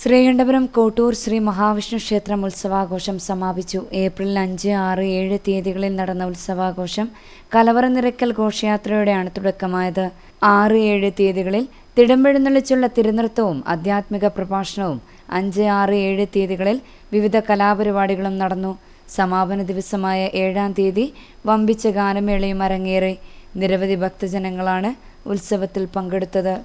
ശ്രീകണ്ഠപുരം കോട്ടൂർ ശ്രീ മഹാവിഷ്ണു ക്ഷേത്രം ഉത്സവാഘോഷം സമാപിച്ചു. ഏപ്രിൽ അഞ്ച് ആറ് ഏഴ് തീയതികളിൽ നടന്ന ഉത്സവാഘോഷം കലവറ നിറയ്ക്കൽ ഘോഷയാത്രയോടെയാണ് തുടക്കമായത്. ആറ് ഏഴ് തീയതികളിൽ തിടമ്പെഴുന്നള്ളിച്ചുള്ള തിരുനൃത്തവും ആധ്യാത്മിക പ്രഭാഷണവും അഞ്ച് ആറ് ഏഴ് തീയതികളിൽ വിവിധ കലാപരിപാടികളും നടന്നു. സമാപന ദിവസമായ ഏഴാം തീയതി വമ്പിച്ച ഗാനമേളയും അരങ്ങേറി. നിരവധി ഭക്തജനങ്ങളാണ് ഉത്സവത്തിൽ പങ്കെടുത്തത്.